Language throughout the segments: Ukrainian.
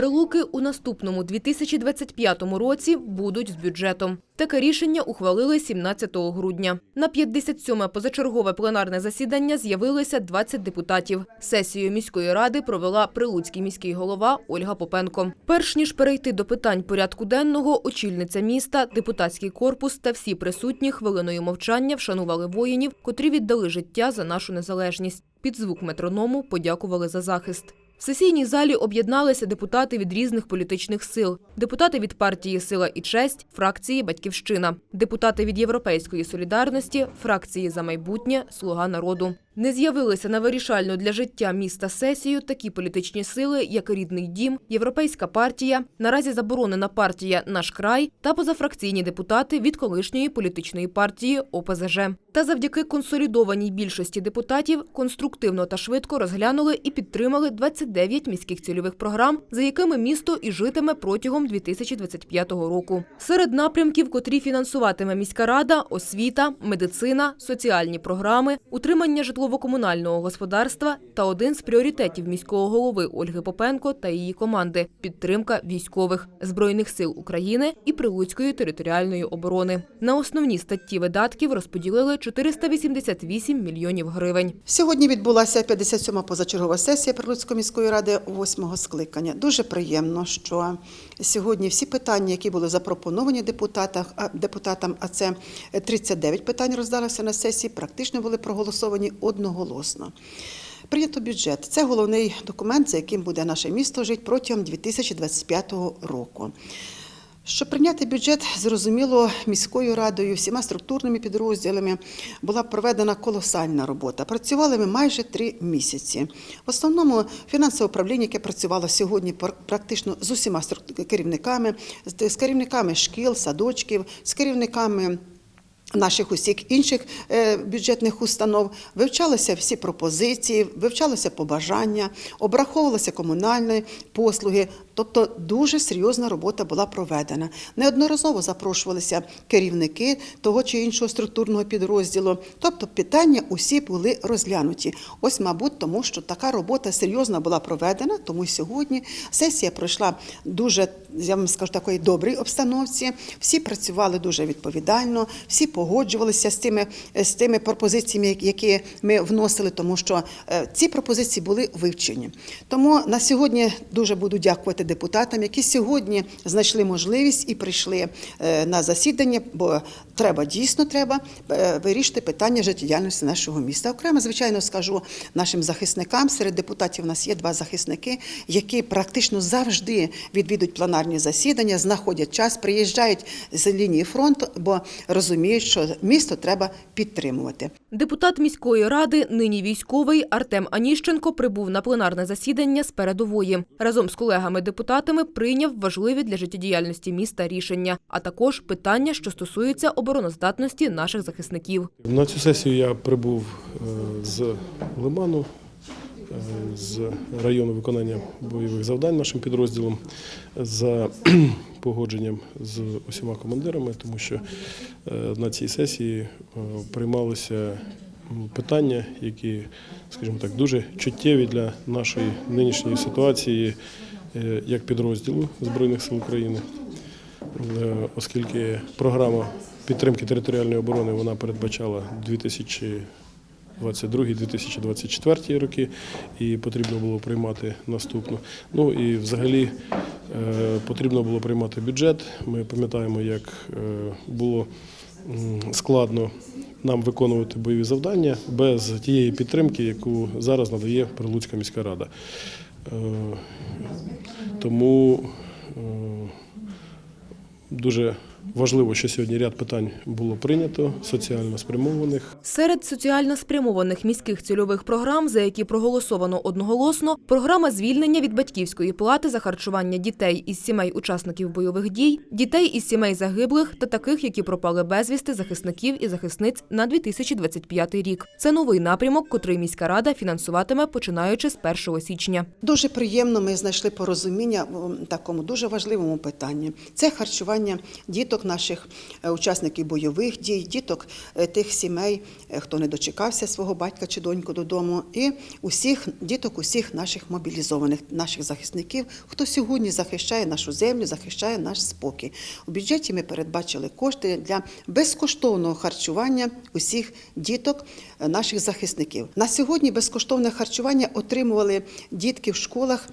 Прилуки у наступному 2025 році будуть з бюджетом. Таке рішення ухвалили 17 грудня. На 57-ме позачергове пленарне засідання з'явилося 20 депутатів. Сесію міської ради провела прилуцький міський голова Ольга Попенко. Перш ніж перейти до питань порядку денного, очільниця міста, депутатський корпус та всі присутні хвилиною мовчання вшанували воїнів, котрі віддали життя за нашу незалежність. Під звук метроному подякували за захист. В сесійній залі об'єдналися депутати від різних політичних сил, депутати від партії Сила і честь, фракції Батьківщина, депутати від Європейської солідарності, фракції за майбутнє, Слуга народу. Не з'явилися на вирішальну для життя міста сесію такі політичні сили, як Рідний дім, Європейська партія, наразі заборонена партія Наш край та позафракційні депутати від колишньої політичної партії ОПЗЖ. Та завдяки консолідованій більшості депутатів конструктивно та швидко розглянули і підтримали 29 міських цільових програм, за якими місто і житиме протягом 2025 року. Серед напрямків, котрі фінансуватиме міська рада, освіта, медицина, соціальні програми, утримання житлово-комунального господарства та один з пріоритетів міського голови Ольги Попенко та її команди підтримка військових збройних сил України і Прилуцької територіальної оборони. На основні статті видатків розподілили 488 мільйонів гривень. Сьогодні відбулася 57-ма позачергова сесія Прилуцької міської ради 8-го скликання. Дуже приємно, що сьогодні всі питання, які були запропоновані депутатам, а- депутатам, а це 39 питань роздалося на сесії, практично були проголосовані одноголосно. Прийнято бюджет. Це головний документ, за яким буде наше місто жити протягом 2025 року. Щоб прийняти бюджет, зрозуміло, міською радою, всіма структурними підрозділами була проведена колосальна робота. Працювали ми майже три місяці. В основному фінансове управління, яке працювало сьогодні пр- практично з усіма керівниками, з керівниками шкіл, садочків, з керівниками. Наших усіх інших е, бюджетних установ вивчалися всі пропозиції, вивчалося побажання, обраховувалися комунальні послуги. Тобто дуже серйозна робота була проведена. Неодноразово запрошувалися керівники того чи іншого структурного підрозділу. Тобто питання усі були розглянуті. Ось, мабуть, тому що така робота серйозна була проведена, тому сьогодні сесія пройшла дуже, я вам скажу, такої добрій обстановці. Всі працювали дуже відповідально, всі погоджувалися з тими, з тими пропозиціями, які ми вносили, тому що е, ці пропозиції були вивчені. Тому на сьогодні дуже буду дякувати депутатам, які сьогодні знайшли можливість і прийшли е, на засідання, бо треба дійсно треба е, вирішити питання життєдіяльності нашого міста. Окремо, звичайно, скажу нашим захисникам. Серед депутатів у нас є два захисники, які практично завжди відвідують пленарні засідання, знаходять час, приїжджають з лінії фронту, бо розуміють, що місто треба підтримувати. Депутат міської ради, нині військовий Артем Аніщенко прибув на пленарне засідання з передової. Разом з колегами-депутатами прийняв важливі для життєдіяльності міста рішення, а також питання, що стосуються обороноздатності наших захисників. На цю сесію я прибув е, з Лиману, е, з району виконання бойових завдань нашим підрозділом за погодженням з усіма командирами, тому що е, на цій сесії приймалися питання, які, скажімо так, дуже чуттєві для нашої нинішньої ситуації як підрозділу Збройних сил України. Е, оскільки програма підтримки територіальної оборони вона передбачала 2022-2024 роки, і потрібно було приймати наступну. Ну і взагалі е, потрібно було приймати бюджет. Ми пам'ятаємо, як е, було складно нам виконувати бойові завдання без тієї підтримки, яку зараз надає Прилуцька міська рада. Е, Тому е, Дуже важливо, що сьогодні ряд питань було прийнято, соціально спрямованих. Серед соціально спрямованих міських цільових програм, за які проголосовано одноголосно, програма звільнення від батьківської плати за харчування дітей із сімей учасників бойових дій, дітей із сімей загиблих та таких, які пропали безвісти захисників і захисниць на 2025 рік. Це новий напрямок, котрий міська рада фінансуватиме починаючи з 1 січня. Дуже приємно ми знайшли порозуміння в такому дуже важливому питанні. Це харчування діток діток наших е, учасників бойових дій, діток е, тих сімей, е, хто не дочекався свого батька чи доньку додому, і усіх діток, усіх наших мобілізованих, наших захисників, хто сьогодні захищає нашу землю, захищає наш спокій. У бюджеті ми передбачили кошти для безкоштовного харчування усіх діток наших захисників. На сьогодні безкоштовне харчування отримували дітки в школах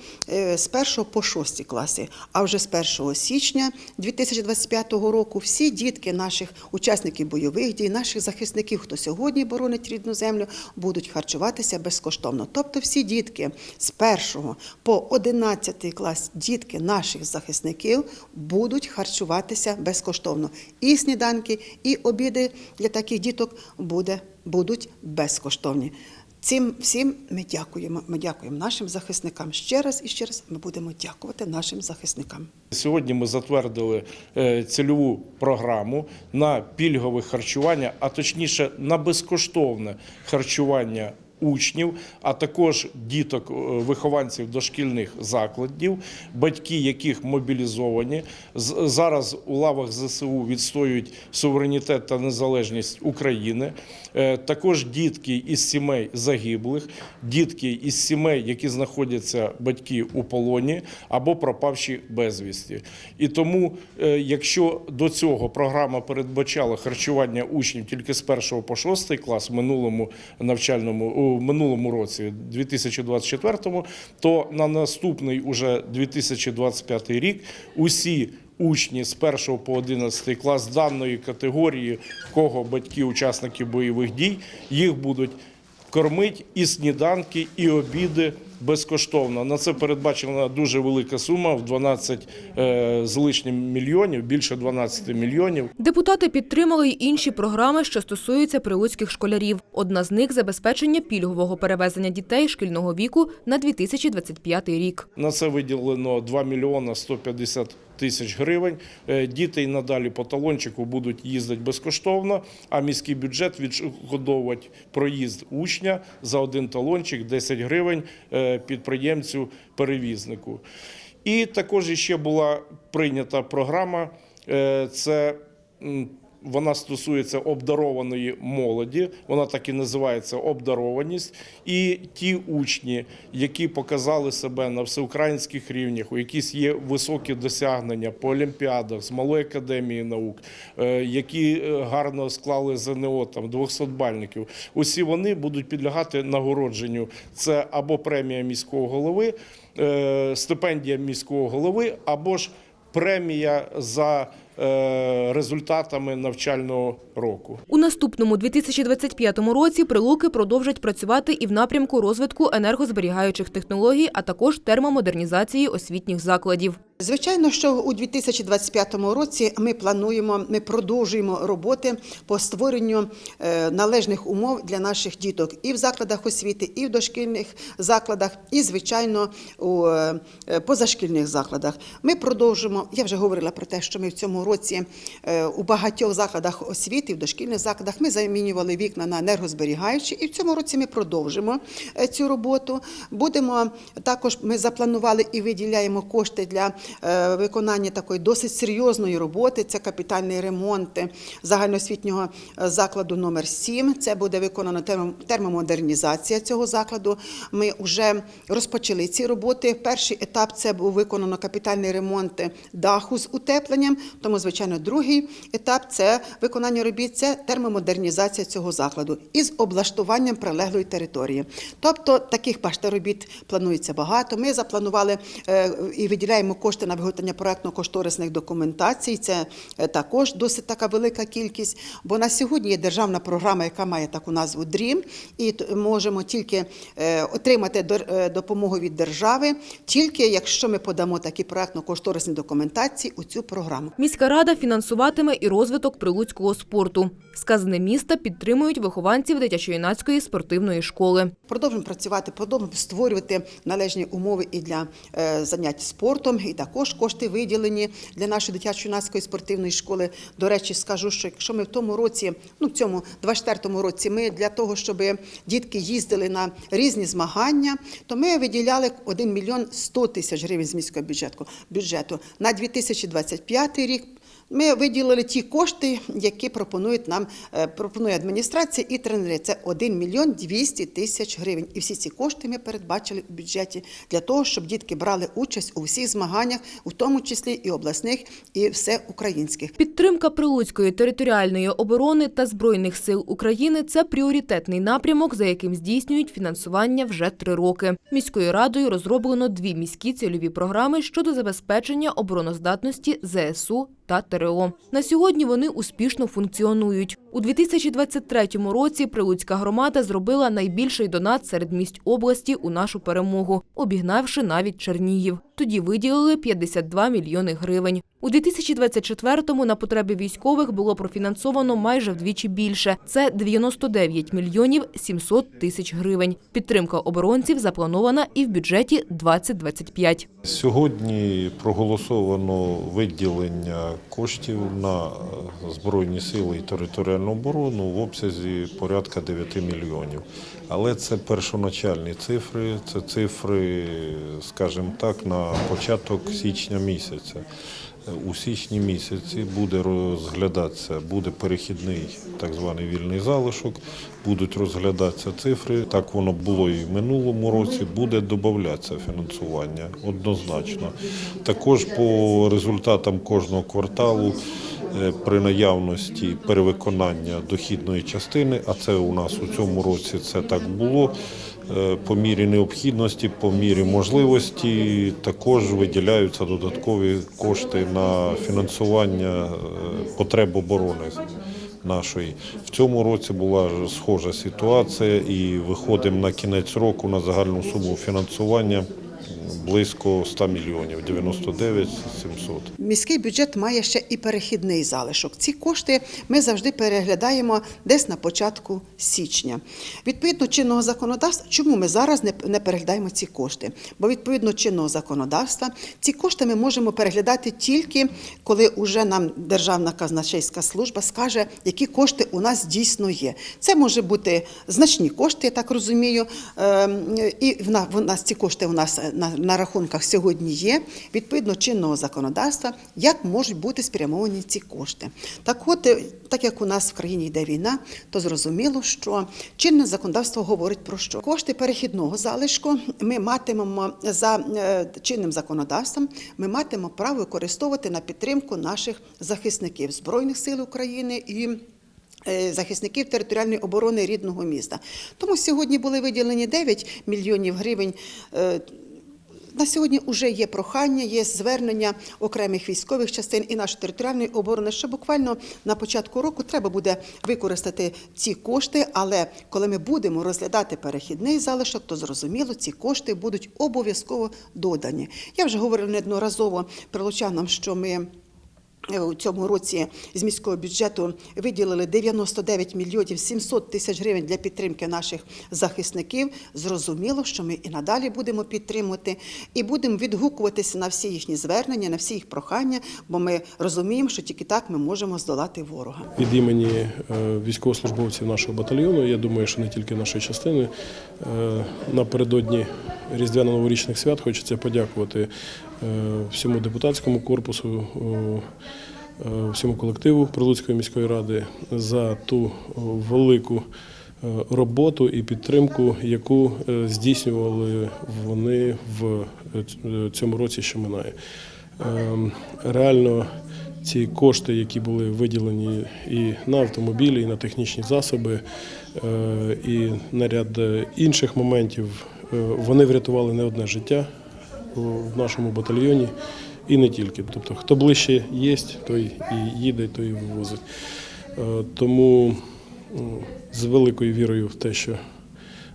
з 1 по 6 класи. А вже з 1 січня 2025 року всі дітки наших учасників бойових дій, наших захисників, хто сьогодні боронить рідну землю, будуть харчуватися безкоштовно. Тобто всі дітки з 1 по 11 клас, дітки наших захисників будуть харчуватися безкоштовно. І сніданки, і обіди для таких діток буде, будуть безкоштовні. Цим всім ми дякуємо. Ми дякуємо нашим захисникам. Ще раз і ще раз ми будемо дякувати нашим захисникам. Сьогодні ми затвердили е, цільову програму на пільгове харчування, а точніше на безкоштовне харчування учнів, а також діток, е, вихованців дошкільних закладів, батьки яких мобілізовані. Зараз у лавах ЗСУ відстоюють суверенітет та незалежність України. Е, Також дітки із сімей загиблих, дітки із сімей, які знаходяться батьки у полоні або пропавші безвісті. І тому, е, якщо до цього програма передбачала харчування учнів тільки з 1 по 6 клас в минулому навчальному у минулому році, 2024, то на наступний уже 2025 рік усі учні з 1 по 11 клас даної категорії, кого батьки учасники бойових дій, їх будуть кормити і сніданки, і обіди безкоштовно. На це передбачена дуже велика сума в 12 е, з лишнім мільйонів, більше 12 мільйонів. Депутати підтримали й інші програми, що стосуються прилуцьких школярів. Одна з них – забезпечення пільгового перевезення дітей шкільного віку на 2025 рік. На це виділено 2 мільйона 150 тисяч гривень. Е, Діти й надалі по талончику будуть їздити безкоштовно, а міський бюджет відшкодовувати проїзд учня за один талончик 10 гривень е, підприємцю-перевізнику. І також ще була прийнята програма. е, Це вона стосується обдарованої молоді, вона так і називається обдарованість. І ті учні, які показали себе на всеукраїнських рівнях, у якісь є високі досягнення по олімпіадах з малої академії наук, е, які е, гарно склали ЗНО там 200-бальників, усі вони будуть підлягати нагородженню. Це або премія міського голови, е, стипендія міського голови, або ж премія за результатами навчального року. У наступному 2025 році прилуки продовжать працювати і в напрямку розвитку енергозберігаючих технологій, а також термомодернізації освітніх закладів. Звичайно, що у 2025 році ми плануємо, ми продовжуємо роботи по створенню е, належних умов для наших діток і в закладах освіти, і в дошкільних закладах, і звичайно у е, позашкільних закладах. Ми продовжимо. Я вже говорила про те, що ми в цьому році е, у багатьох закладах освіти, в дошкільних закладах ми замінювали вікна на енергозберігаючі, і в цьому році ми продовжимо е, цю роботу. Будемо також. Ми запланували і виділяємо кошти для е, виконання такої досить серйозної роботи. Це капітальний ремонт е, загальноосвітнього е, закладу номер 7 Це буде виконано термомодернізація цього закладу. Ми вже розпочали ці роботи. Перший етап це був виконано капітальний ремонт даху з утепленням. Тому, звичайно, другий етап це виконання робіт, це термомодернізація цього закладу із облаштуванням прилеглої території. Тобто таких бачите, робіт планується багато. Ми запланували е, і виділяємо кошти на виготовлення проектно-кошторисних документацій. Це е, також досить така велика кількість. Бо на сьогодні є державна програма, яка має таку назву DREAM, і можемо тільки е, отримати е, допомогу від держави, тільки якщо ми подамо такі проектно-кошторисні документації у цю програму. Міська рада фінансуватиме і розвиток прилуцького спорту. Сказане міста підтримують вихованців дитячо-юнацької спортивної школи. Продовжуємо працювати, продовжуємо створювати належні умови і для е, занять спортом, і також кошти виділені для нашої дитячо-юнацької спортивної школи. До речі, скажу, що якщо ми в тому році, ну в цьому 24-му році, ми для того, щоб дітки їздили на різні змагання, то ми виділяли 1 мільйон 100 тисяч гривень з міського бюджету. бюджету. На 2025 рік Ми виділили ті кошти, які пропонують нам е, пропонує адміністрація і тренери. Це 1 мільйон 200 тисяч гривень. І всі ці кошти ми передбачили в бюджеті для того, щоб дітки брали участь у всіх змаганнях, у тому числі і обласних, і всеукраїнських. Підтримка Прилуцької територіальної оборони та Збройних сил України – це пріоритетний напрямок, за яким здійснюють фінансування вже три роки. Міською радою розроблено дві міські цільові програми щодо забезпечення обороноздатності ЗСУ та ТРО. На сьогодні вони успішно функціонують. У 2023 році Прилуцька громада зробила найбільший донат серед місць області у нашу перемогу, обігнавши навіть Чернігів. Тоді виділили 52 мільйони гривень. У 2024-му на потреби військових було профінансовано майже вдвічі більше. Це 99 мільйонів 700 тисяч гривень. Підтримка оборонців запланована і в бюджеті 2025. Сьогодні проголосовано виділення коштів на Збройні сили і територіальну оборону в обсязі порядка 9 мільйонів. Але це першоначальні цифри, це цифри, скажімо так, на початок січня місяця. У січні місяці буде розглядатися, буде перехідний так званий вільний залишок, будуть розглядатися цифри. Так воно було і в минулому році, буде додатися фінансування однозначно. Також по результатам кожного кварталу при наявності перевиконання дохідної частини, а це у нас у цьому році це так було. е, По мірі необхідності, по мірі можливості також виділяються додаткові кошти на фінансування е, потреб оборони нашої. В цьому році була схожа ситуація, і виходимо на кінець року на загальну суму фінансування близько 100 мільйонів 99 700. Міський бюджет має ще і перехідний залишок. Ці кошти ми завжди переглядаємо десь на початку січня. Відповідно чинного законодавства, чому ми зараз не, переглядаємо ці кошти? Бо відповідно чинного законодавства ці кошти ми можемо переглядати тільки коли уже нам Державна казначейська служба скаже, які кошти у нас дійсно є. Це може бути значні кошти, я так розумію. Ем, І в нас ці кошти у нас на, на рахунках сьогодні є. Відповідно чинного законодавства, як можуть бути спрямовані ці кошти. Так от, е, так як у нас в країні йде війна, то зрозуміло, що чинне законодавство говорить про що кошти перехідного залишку ми матимемо за е, чинним законодавством. Ми матимемо право використовувати на підтримку наших захисників збройних сил України і. е, Захисників територіальної оборони рідного міста. Тому сьогодні були виділені 9 мільйонів гривень. На сьогодні вже є прохання, є звернення окремих військових частин і нашої територіальної оборони, що буквально на початку року треба буде використати ці кошти. Але коли ми будемо розглядати перехідний залишок, то зрозуміло, ці кошти будуть обов'язково додані. Я вже говорила неодноразово прилучанам, що ми. Е, У цьому році з міського бюджету виділили 99 мільйонів 700 тисяч гривень для підтримки наших захисників. Зрозуміло, що ми і надалі будемо підтримувати і будемо відгукуватися на всі їхні звернення, на всі їх прохання, бо ми розуміємо, що тільки так ми можемо здолати ворога. Від імені е, військовослужбовців нашого батальйону, я думаю, що не тільки нашої частини, е, напередодні Різдвяно-новорічних свят хочеться подякувати всьому депутатському корпусу, е, е, всьому колективу Прилуцької міської ради за ту е, велику е, роботу і підтримку, яку е, здійснювали вони в е, цьому році, що минає. Реально ці кошти, які були виділені і на автомобілі, і на технічні засоби, е, і на ряд е, інших моментів, е, вони врятували не одне життя в нашому батальйоні і не тільки. Тобто, хто ближче є, той і їде, той і вивозить. Е, Тому з великою вірою в те, що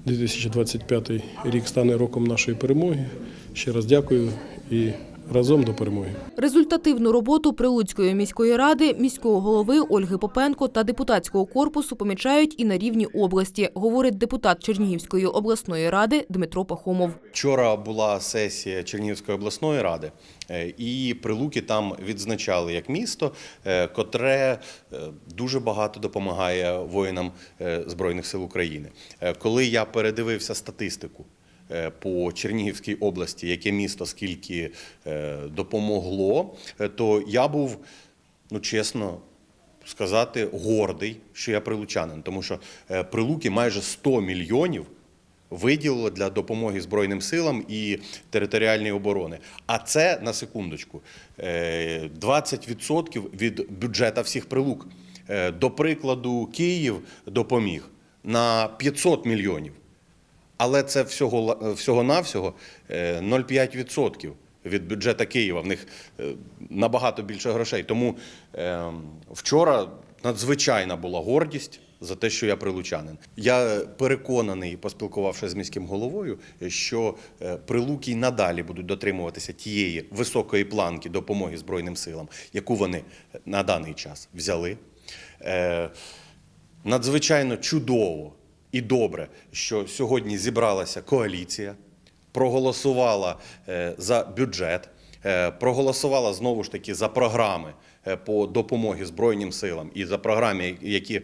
2025 рік стане роком нашої перемоги. Ще раз дякую і разом до перемоги. Результативну роботу Прилуцької міської ради, міського голови Ольги Попенко та депутатського корпусу помічають і на рівні області, говорить депутат Чернігівської обласної ради Дмитро Пахомов. Вчора була сесія Чернігівської обласної ради, е, і Прилуки там відзначали як місто, е, котре е, дуже багато допомагає воїнам Збройних сил України. Коли я передивився статистику по Чернігівській області, яке місто скільки е, допомогло, е, то я був ну чесно сказати, гордий, що я прилучанин, тому що е, прилуки майже 100 мільйонів виділило для допомоги Збройним силам і територіальній оборони. А це на секундочку е, 20% від бюджету всіх прилук. Е, До прикладу, Київ допоміг на 500 мільйонів. Але це всього всього навсього 0,5% від бюджету Києва. В них е, набагато більше грошей. Тому е, вчора надзвичайна була гордість за те, що я прилучанин. Я переконаний, поспілкувавшись з міським головою, що е, прилуки й надалі будуть дотримуватися тієї високої планки допомоги Збройним силам, яку вони на даний час взяли. Е, Надзвичайно чудово і добре, що сьогодні зібралася коаліція, проголосувала е, за бюджет, е, проголосувала знову ж таки за програми е, по допомогі Збройним силам і за програми, які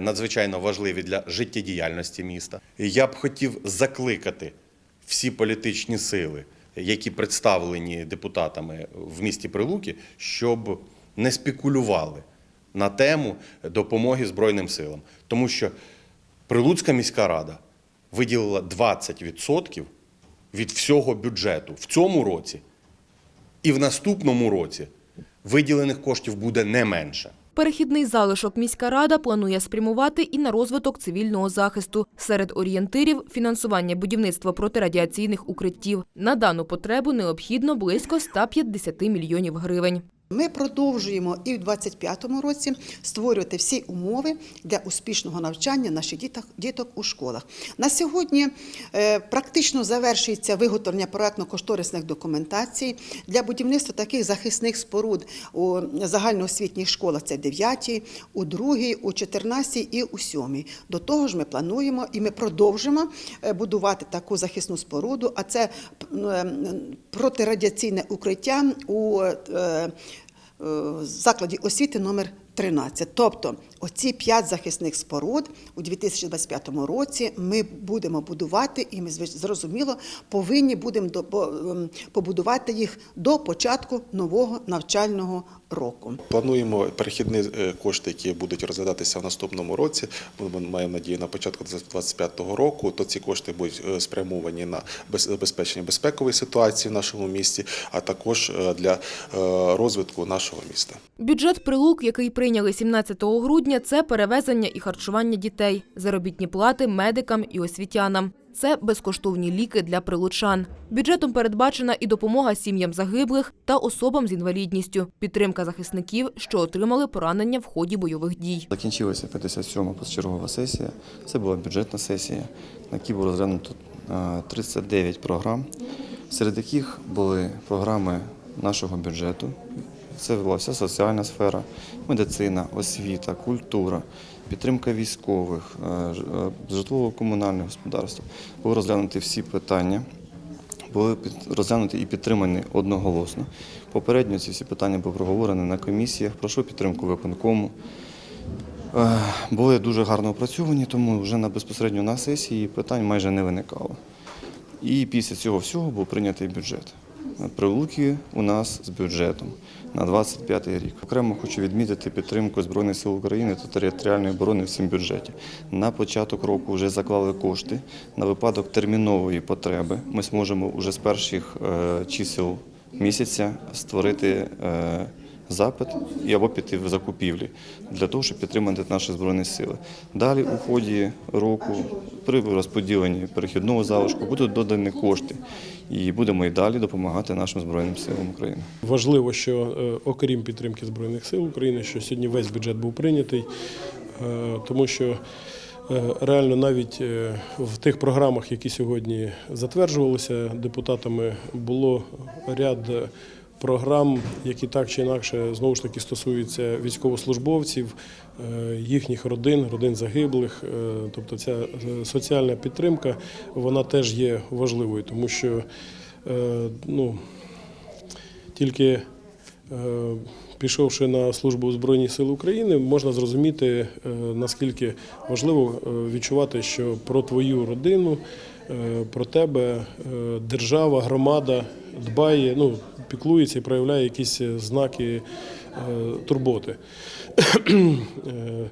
надзвичайно важливі для життєдіяльності міста. Я б хотів закликати всі політичні сили, які представлені депутатами в місті Прилуки, щоб не спекулювали на тему допомоги Збройним силам. Тому що Прилуцька міська рада виділила 20% від всього бюджету в цьому році, і в наступному році виділених коштів буде не менше. Перехідний залишок міська рада планує спрямувати і на розвиток цивільного захисту. Серед орієнтирів – фінансування будівництва протирадіаційних укриттів. На дану потребу необхідно близько 150 мільйонів гривень. Ми продовжуємо і в 2025 році створювати всі умови для успішного навчання наших діток, у школах. На сьогодні е, практично завершується виготовлення проектно-кошторисних документацій для будівництва таких захисних споруд у загальноосвітніх школах. Це 9, у 2, у 14 і у 7. До того ж, ми плануємо і ми продовжимо е, будувати таку захисну споруду, а це е, протирадіаційне укриття у закладі освіти номер 13. Тобто оці п'ять захисних споруд у 2025 році ми будемо будувати, і ми звич- зрозуміло повинні будемо ем, побудувати їх до початку нового навчального року. Плануємо перехідні е, кошти, які будуть розглядатися в наступному році. Ми маємо надію на початку 2025 року. То ці кошти будуть е, спрямовані на без- забезпечення безпекової ситуації в нашому місті, а також е, для розвитку нашого міста. Бюджет прилук, який прийняли 17 грудня, це перевезення і харчування дітей, заробітні плати медикам і освітянам. Це безкоштовні ліки для прилучан. Бюджетом передбачена і допомога сім'ям загиблих та особам з інвалідністю, підтримка захисників, що отримали поранення в ході бойових дій. Закінчилася 57-ма позачергова сесія. Це була бюджетна сесія, на якій було розглянуто е, 39 програм, серед яких були програми нашого бюджету. Це була вся соціальна сфера, медицина, освіта, культура, підтримка військових, е, е, житлово-комунальне господарство. Були розглянуті всі питання були розглянуті і підтримані одноголосно. Попередньо ці всі питання були проговорені на комісіях. Прошу підтримку виконкому. Е, Були дуже гарно опрацьовані, тому вже на безпосередньо на сесії питань майже не виникало. І після цього всього був прийнятий бюджет. Прилуки у нас з бюджетом на 25 рік. Окремо хочу відмітити підтримку Збройних сил України та територіальної оборони в цьому бюджеті. На початок року вже заклали кошти на випадок термінової потреби. Ми зможемо вже з перших е, чисел місяця створити. Запит і або піти в закупівлі для того, щоб підтримати наші збройні сили. Далі у ході року при розподіленні перехідного залишку будуть додані кошти, і будемо і далі допомагати нашим збройним силам України. Важливо, що е, окрім підтримки Збройних сил України, що сьогодні весь бюджет був прийнятий, е, тому що е, реально навіть в тих програмах, які сьогодні затверджувалися депутатами, було ряд програм, які так чи інакше знову ж таки стосуються військовослужбовців, е, їхніх родин, родин загиблих. Е, Тобто ця е, соціальна підтримка вона теж є важливою, тому що ну, тільки пішовши на службу у Збройні Сили України, можна зрозуміти, наскільки важливо відчувати, що про твою родину, про тебе держава, громада дбає, ну, піклується і проявляє якісь знаки турботи. Е,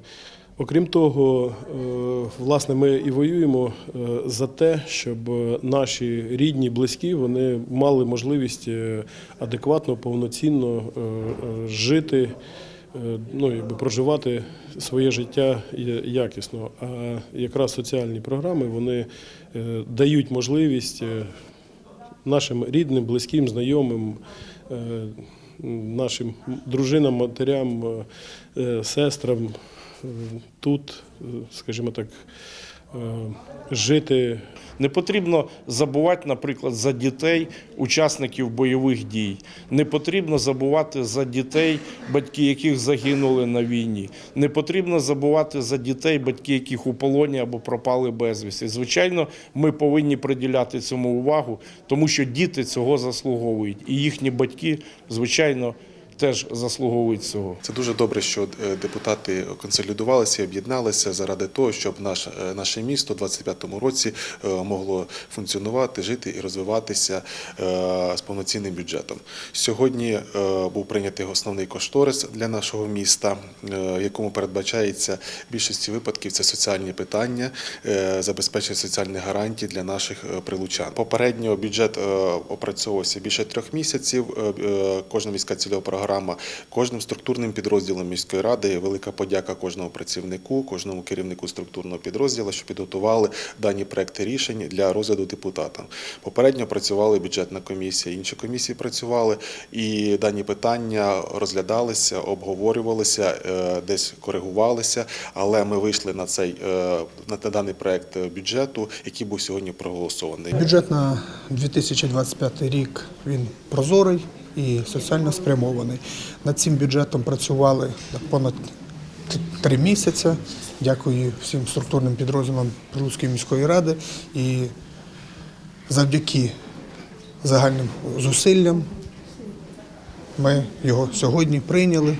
Окрім того, е, власне, ми і воюємо е, за те, щоб наші рідні, близькі вони мали можливість е, адекватно, повноцінно е, е, жити, е, ну, якби проживати своє життя якісно. А якраз соціальні програми вони е, дають можливість е, нашим рідним, близьким, знайомим, е, нашим дружинам, матерям, е, сестрам е, тут, скажімо так, жити Не потрібно забувати, наприклад, за дітей учасників бойових дій. Не потрібно забувати за дітей, батьки яких загинули на війні. Не потрібно забувати за дітей, батьки яких у полоні або пропали безвісті. Звичайно, ми повинні приділяти цьому увагу, тому що діти цього заслуговують, і їхні батьки, звичайно, теж заслуговують цього. Це дуже добре, що е, депутати консолідувалися об'єдналися заради того, щоб наш, е, наше місто у 2025 році е, могло функціонувати, жити і розвиватися з повноцінним бюджетом. Сьогодні був прийнятий основний кошторис для нашого міста, якому передбачається в більшості випадків це соціальні питання, забезпечення соціальних гарантій для наших прилучан. Попередньо бюджет опрацьовувався більше трьох місяців. Кожна міська цільова програма, кожним структурним підрозділом міської ради. Велика подяка кожному працівнику, кожному керівнику структурного підрозділу, що підготували дані проекти рішень для розгляду депутатам. Попередньо працювали бюджетна комісія, інші комісії працювали, і дані питання розглядалися, обговорювалися, е, десь коригувалися. Але ми вийшли на цей е, на даний проект бюджету, який був сьогодні проголосований. Бюджет на 2025 рік він прозорий і соціально спрямований. Над цим бюджетом працювали понад три місяці. Дякую всім структурним підрозділам Прилуцької міської ради. І завдяки загальним зусиллям ми його сьогодні прийняли.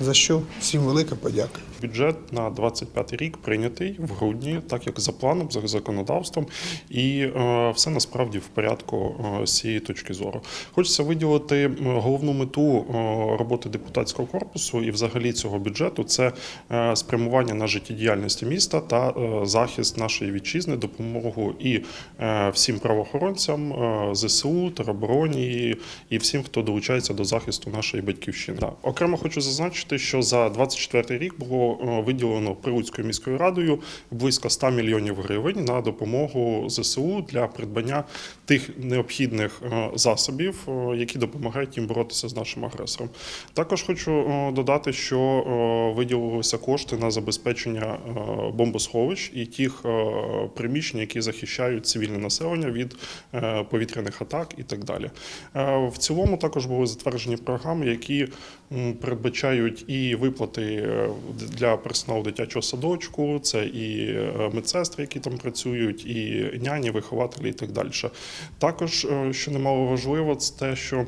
За що всім велика подяка. Бюджет на 25 рік прийнятий в грудні, так як за планом, за законодавством, і е, все насправді в порядку е, з цієї точки зору. Хочеться виділити головну мету е, роботи депутатського корпусу і, взагалі, цього бюджету це спрямування на життєдіяльності міста та захист нашої вітчизни, допомогу і всім правоохоронцям, ЗСУ, теробороні і всім, хто долучається до захисту нашої батьківщини. Окремо хочу зазначити, що за 24 рік було е, виділено Прилуцькою міською радою близько 100 мільйонів гривень на допомогу ЗСУ для придбання тих необхідних е, засобів, е, які допомагають їм боротися з нашим агресором. Також хочу додати, що виділилися кошти на забезпечення бомбосховищ і тих приміщень, які захищають цивільне населення від повітряних атак і так далі. В цілому також були затверджені програми, які передбачають і виплати е, для персоналу дитячого садочку, це і е, медсестри, які там працюють, і няні, вихователі і так далі. Також, е, що немало важливо, це те, що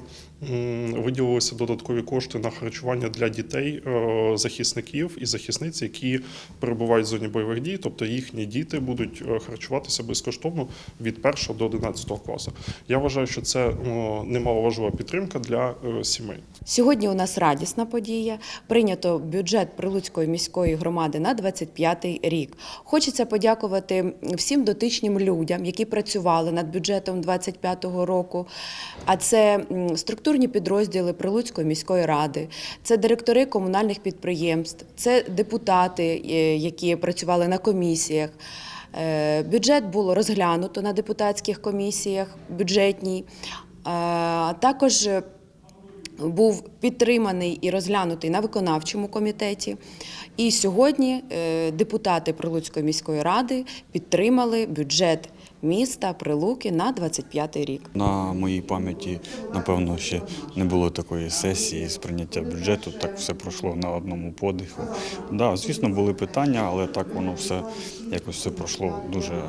виділилися додаткові кошти на харчування для дітей е, захисників і захисниць, які перебувають в зоні бойових дій, тобто їхні діти будуть е, харчуватися безкоштовно від 1 до 11 класу. Я вважаю, що це е, немало важлива підтримка для е, сімей. Сьогодні у нас радісна подія. Прийнято бюджет Прилуцької міської громади на 25-й рік. Хочеться подякувати всім дотичним людям, які працювали над бюджетом 25-го року. А це м, структурні підрозділи Прилуцької міської ради, це директори комунальних підприємств, це депутати, е, які працювали на комісіях. Е, Бюджет було розглянуто на депутатських комісіях бюджетній. Е, Також був підтриманий і розглянутий на виконавчому комітеті. І сьогодні депутати Прилуцької міської ради підтримали бюджет міста Прилуки на 25 рік. На моїй пам'яті, напевно, ще не було такої сесії з прийняття бюджету. Так все пройшло на одному подиху. Да, звісно, були питання, але так воно все якось все пройшло дуже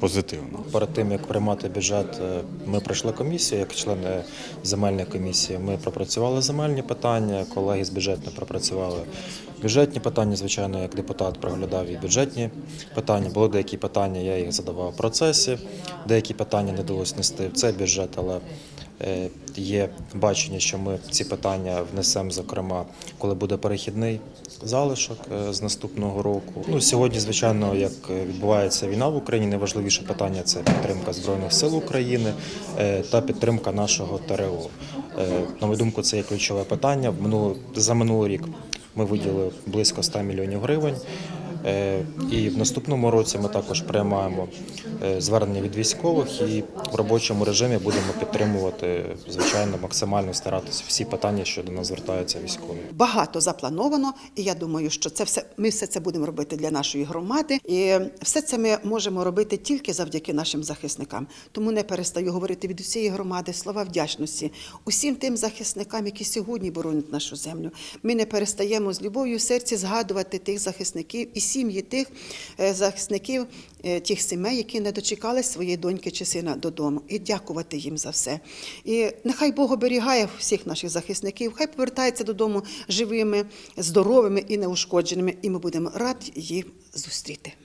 позитивно. Перед тим як приймати бюджет, е, ми пройшли комісію, як члени земельної комісії. Ми пропрацювали земельні питання, колеги з бюджетної пропрацювали бюджетні питання. Звичайно, як депутат проглядав і бюджетні питання. Були деякі питання, я їх задавав в процесі. Деякі питання не вдалося нести в цей бюджет, але Е, Є бачення, що ми ці питання внесемо, зокрема, коли буде перехідний залишок е, з наступного року. Ну сьогодні, звичайно, як е, відбувається війна в Україні, найважливіше питання це підтримка збройних сил України е, та підтримка нашого ТРО. На мою думку, це є ключове питання. За минулий рік ми виділили близько 100 мільйонів гривень. Е, І в наступному році ми також приймаємо е, звернення від військових і в робочому режимі будемо підтримувати, звичайно, максимально старатися всі питання, що до нас звертаються військові. Багато заплановано, і я думаю, що це все ми все це будемо робити для нашої громади. І все це ми можемо робити тільки завдяки нашим захисникам. Тому не перестаю говорити від усієї громади слова вдячності усім тим захисникам, які сьогодні боронять нашу землю. Ми не перестаємо з любов'ю в серці згадувати тих захисників і сім'ї тих е, захисників, е, тих сімей, які не дочекали своєї доньки чи сина додому, і дякувати їм за все. І нехай Бог оберігає всіх наших захисників, хай повертаються додому живими, здоровими і неушкодженими, і ми будемо раді їх зустріти.